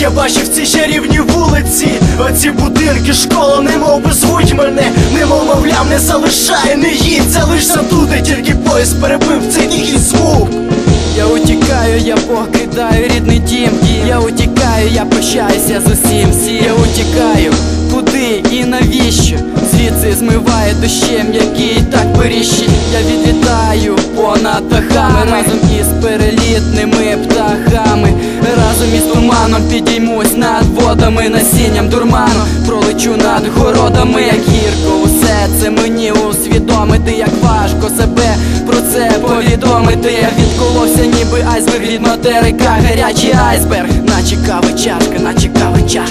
я бачив ці чарівні вулиці, оці будинки, школа, немов би звуть мене, немов мовляв, не залишай, не їдь, залишся тут, і тільки поїзд перебив цей тихий звук. Я утікаю, я покидаю рідний дім. Я утікаю, я прощаюся з усім. Всім Я утікаю, куди і навіщо? Звідси змиває дощем, який так періщить. Я відлітаю понад дахами. Разом із перелітними птахами. Разом із туманом підіймусь над водами Насінням дурману. Пролечу над городами Як гірко. Усе це мені усвідомити Як важко себе про це повідомити. Я відколовся ніби айсберг від материка Гарячий айсберг, наче кави чашка, наче кави чашка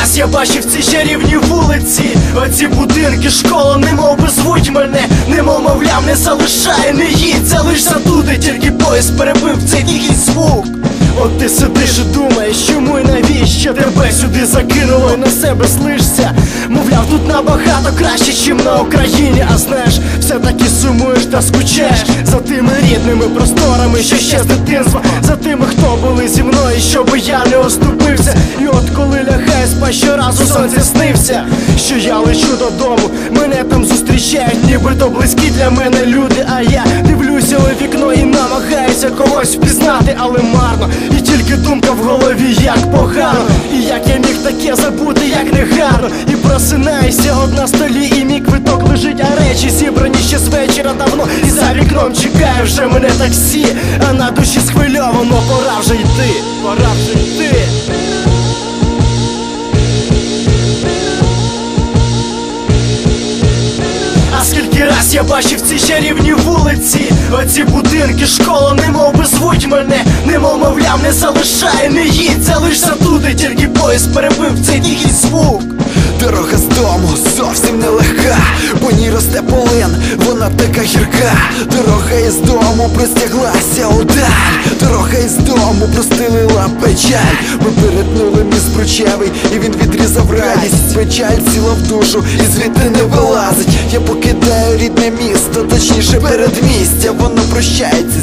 раз я бачив ці чарівні вулиці, оці будинки, школа, немов би звуть мене, немов мовляв, не залишай, не їдь, залишся тут, і тільки поїзд перебив цей тихий звук. От ти сидиш і думаєш, чому і навіщо тебе сюди закинуло і на себе слишся Мовляв, тут набагато краще, чим на Україні, а знаєш, все-таки сумуєш та скучаєш за тими рідними просторами, що ще з дитинства, за тими, хто зі мною, щоби я не оступився. І от коли лягаю спа щоразу сонце снився, що я лечу додому, мене там зустрічають, нібито близькі для мене люди, а я дивлюся у вікно і намагаюся когось впізнати, але марно. І тільки думка в голові, як погано, і як я міг таке забути, гарно. І просинаюся от на столі, і мій квиток лежить, а речі зібрані ще з вечора давно. І за вікном чекає вже мене таксі, а на душі схвильовано, пора вже йти, пора вже йти. Раз я бачив ці чарівні вулиці, оці будинки, школа, немов би звуть мене, немов мовляв, не залишай, не їдь, залишся тут, і тільки поїзд перебив цей тихий звук. Дорога з дому зовсім нелегка, по ній росте полин, вона така гірка. Дорога із дому простяглася удаль. Дорога із дому простелила печаль. Ми перетнули міст Бручевий, і він відрізав радість. Печаль ціла в душу і звідти не вилазить. Я покидаю рідне місто, точніше передмістя. Воно прощається